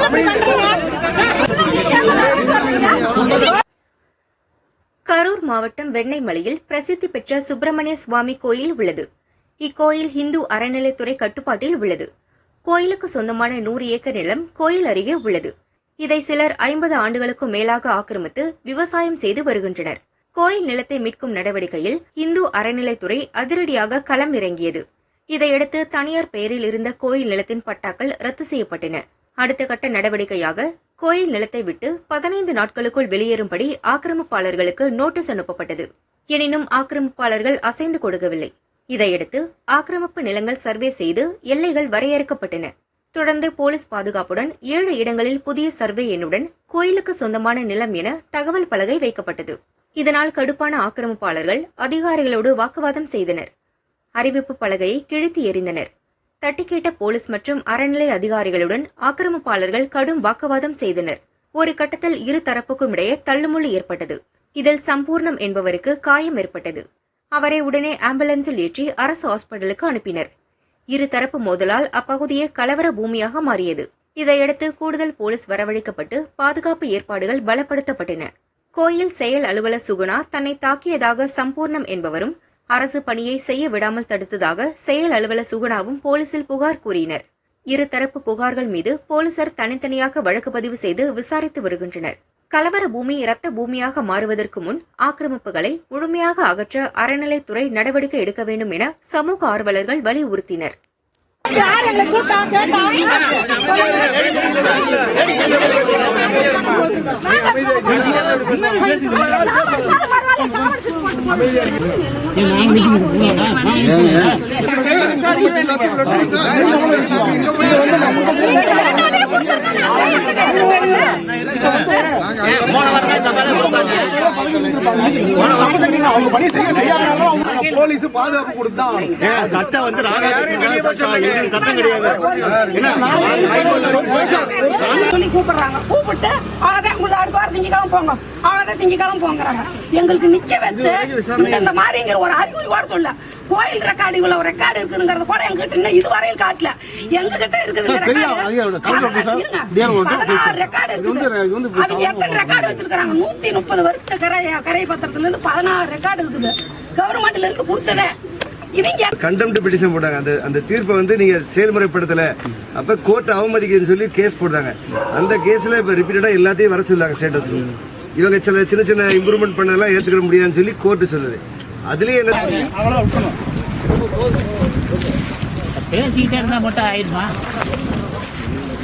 அப்படி பண்றீங்க மாவட்டம் வெண்ணெய்மலையில் பிரசித்தி பெற்ற சுப்பிரமணிய சுவாமி கோயில் உள்ளது. இக்கோயில் இந்து அறநிலைத்துறை கட்டுப்பாட்டில் உள்ளது. கோயிலுக்கு சொந்தமான நூறு ஏக்கர் நிலம் கோயில் அருகே உள்ளது. இதை சிலர் ஐம்பது ஆண்டுகளுக்கும் மேலாக ஆக்கிரமித்து விவசாயம் செய்து வருகின்றனர். கோயில் நிலத்தை மீட்கும் நடவடிக்கையில் இந்து அறநிலைத்துறை அதிரடியாக களம் இறங்கியது. இதையடுத்து தனியார் பெயரில் இருந்த கோயில் நிலத்தின் பட்டாக்கள் ரத்து செய்யப்பட்டன. அடுத்த கட்ட நடவடிக்கையாக கோயில் நிலத்தை விட்டு பதினைந்து நாட்களுக்குள் வெளியேறும்படி ஆக்கிரமிப்பாளர்களுக்கு நோட்டீஸ் அனுப்பப்பட்டது. எனினும் ஆக்கிரமிப்பாளர்கள் அசைந்து கொடுக்கவில்லை. இதையடுத்து ஆக்கிரமிப்பு நிலங்கள் சர்வே செய்து எல்லைகள் வரையறுக்கப்பட்டன. தொடர்ந்து போலீஸ் பாதுகாப்புடன் ஏழு இடங்களில் புதிய சர்வே எண்ணுடன் கோயிலுக்கு சொந்தமான நிலம் என தகவல் பலகை வைக்கப்பட்டது. இதனால் கடுப்பான ஆக்கிரமிப்பாளர்கள் அதிகாரிகளோடு வாக்குவாதம் செய்தனர். அறிவிப்பு பலகையை கிழித்து எறிந்தனர். தட்டி கேட்ட போலீஸ் மற்றும் அறநிலை அதிகாரிகளுடன் ஆக்கிரமிப்பாளர்கள் கடும் வாக்குவாதம் செய்தனர். ஒரு கட்டத்தில் இரு தரப்புக்கும் இடையே தள்ளுமுள்ளு ஏற்பட்டது. இதில் சம்பூர்ணம் என்பவருக்கு காயம் ஏற்பட்டது. அவரை உடனே ஆம்புலன்ஸில் ஏற்றி அரசு ஹாஸ்பிட்டலுக்கு அனுப்பினர். இரு தரப்பு மோதலால் அப்பகுதியே கலவர பூமியாக மாறியது. இதையடுத்து கூடுதல் போலீஸ் வரவழைக்கப்பட்டு பாதுகாப்பு ஏற்பாடுகள் பலப்படுத்தப்பட்டன. கோயில் செயல் அலுவலர் சுகுணா தன்னை தாக்கியதாக சம்பூர்ணம் என்பவரும் அரசு பணியை செய்ய விடாமல் தடுத்ததாக செயல் அலுவலர் சுகுணாவும் போலீசில் புகார் கூறினர். இருதரப்பு புகார்கள் மீது போலீசார் தனித்தனியாக வழக்கு பதிவு செய்து விசாரித்து வருகின்றனர். கலவர பூமி இரத்த பூமியாக மாறுவதற்கு முன் ஆக்கிரமிப்புகளை முழுமையாக அகற்ற அறநிலைத்துறை நடவடிக்கை எடுக்க வேண்டும் என சமூக ஆர்வலர்கள் வலியுறுத்தினர். யார் எங்களை போலீஸ் பாதுகாப்பு சட்டம் வந்து சட்டம் கிடையாது கூப்பிடுறாங்க கூப்பிட்டு அவ்வளவுதான் உங்களுக்கு அடுத்த வாரம் திங்கக்கிழமை போங்க அவ்வளவுதான் திங்கக்கிழமை போங்கிறாங்க எங்களுக்கு நிக்க வச்சு இந்த- மாதிரிங்கிற ஒரு அறிகுறி கூட சொல்ல கோயில் ரெக்கார்டு இவ்வளவு ரெக்கார்டு இருக்குங்கிறத கூட எங்ககிட்ட இன்னும் இதுவரையில் காட்டல எங்க கிட்ட இருக்குது நூத்தி முப்பது வருஷத்து கரை கரை பத்திரத்துல இருந்து பதினாறு ரெக்கார்டு இருக்குது கவர்மெண்ட்ல இருந்து கொடுத்ததே. இவங்க கண்டெம்ட் பெட்டிஷன் போட்டாங்க. அந்த அந்த தீர்ப்பை வந்து நீங்க செயல்முறைப்படுத்தல. அப்ப கோர்ட் அவமதிக்குதுன்னு சொல்லி கேஸ் போட்டாங்க. அந்த கேஸ்ல இப்ப ரிப்பீட்டடா எல்லாத்தையும் வர சொல்லாங்க ஸ்டேட்டஸ் இவங்க சில சின்ன சின்ன இம்ப்ரூவ்மெண்ட் பண்ணலாம் ஏத்துக்கிற முடியாதுன்னு சொல்லி கோர்ட் சொல்லுது. அதுலயே என்ன பேசிக்கிட்டே இருந்தா மட்டும் ஆயிடுமா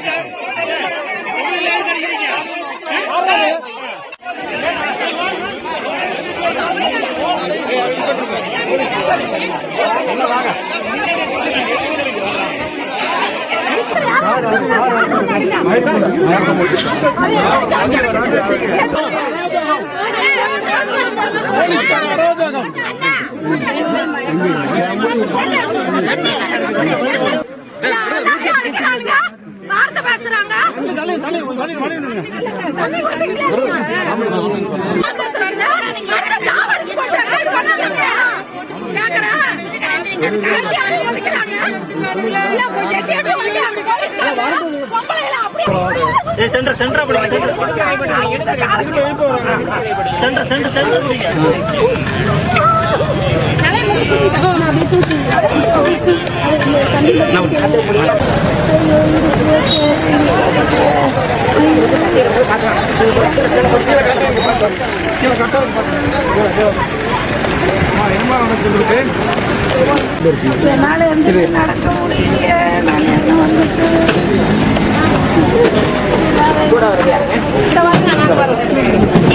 தள்ளி, centre centre centre centre centre என்னால எந்திரிச்சு நடக்க முடியல நான் என்ன வந்துட்டு இந்த வாங்க நான் வரேன் உள்ள போங்க நாங்க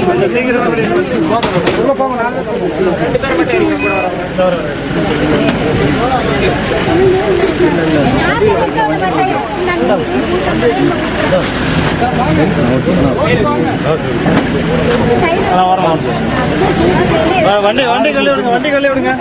வண்டி வண்டி கல்லி விடுங்க வண்டி கல்லி விடுங்க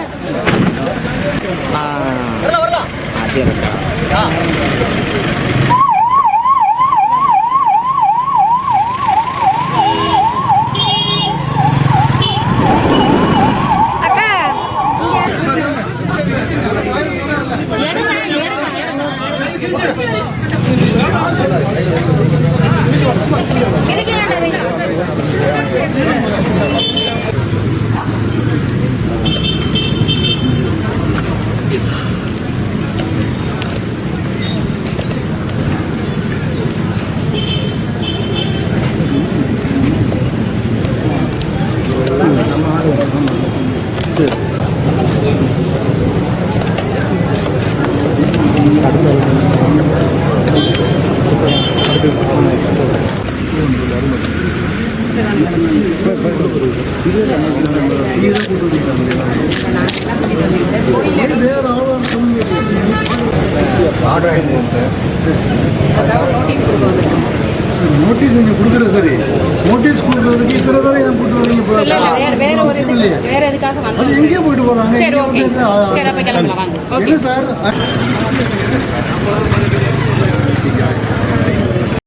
நோட்டீஸ் நீங்க கொடுக்குற சரி. நோட்டீஸ் கொடுக்கறதுக்கு இத்தனை பேரை ஏன் கூட்டு வரீங்க. வேற எதுக்காக அது எங்கேயோ போயிட்டு போறாங்க. என்ன சார்?